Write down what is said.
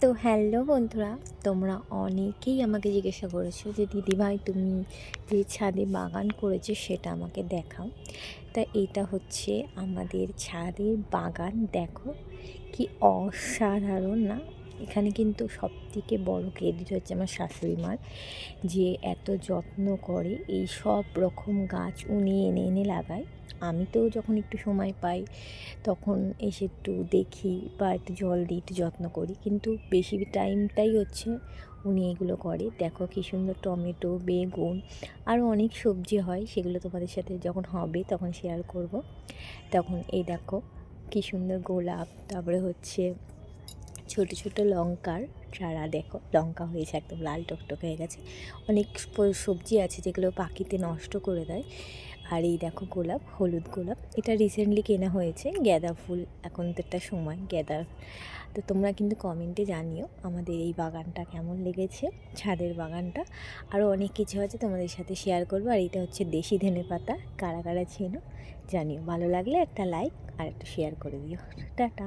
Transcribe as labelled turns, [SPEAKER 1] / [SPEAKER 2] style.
[SPEAKER 1] তো হ্যালো বন্ধুরা, তোমরা অনেকেই আমাকে জিজ্ঞাসা করেছ যে, দিদিভাই, তুমি যে ছাদে বাগান করেছ সেটা আমাকে দেখাও। তা এটা হচ্ছে আমাদের ছাদের বাগান। দেখো কি অসাধারণ না? এখানে কিন্তু সবথেকে বড় ক্রেডিট হচ্ছে আমার শাশুড়ি মার, যে এত যত্ন করে এই সব রকম গাছ উনি এনে এনে লাগায়। আমি তো যখন একটু সময় পাই, তখন এসে একটু দেখি বা একটু জল দিই, একটু যত্ন করি। কিন্তু বেশি টাইমটাই হচ্ছে উনি এগুলো করে। দেখো কী সুন্দর টমেটো, বেগুন আরও অনেক সবজি হয়, সেগুলো তোমাদের সাথে যখন হবে তখন শেয়ার করব। তখন এই দেখো কী সুন্দর গোলাপ, তারপরে হচ্ছে ছোট ছোট লঙ্কার চারা, দেখো, লঙ্কা হয়েছে একদম, লাল টকটক হয়ে গেছে। অনেক সবজি আছে যেগুলো পাখিতে নষ্ট করে দেয়। আর এই দেখো গোলাপ, হলুদ গোলাপ, এটা রিসেন্টলি কেনা হয়েছে গাঁদা ফুল এখন তো একটা সময় গাঁদার তো তোমরা কিন্তু কমেন্টে জানিও আমাদের এই বাগানটা কেমন লেগেছে, ছাদের বাগানটা। আরও অনেক কিছু আছে তোমাদের সাথে শেয়ার করব। আর এটা হচ্ছে দেশি ধনে পাতা, কারা কারা চেনো জানিও। ভালো লাগলে একটা লাইক আর একটা শেয়ার করে দিও। টাটা।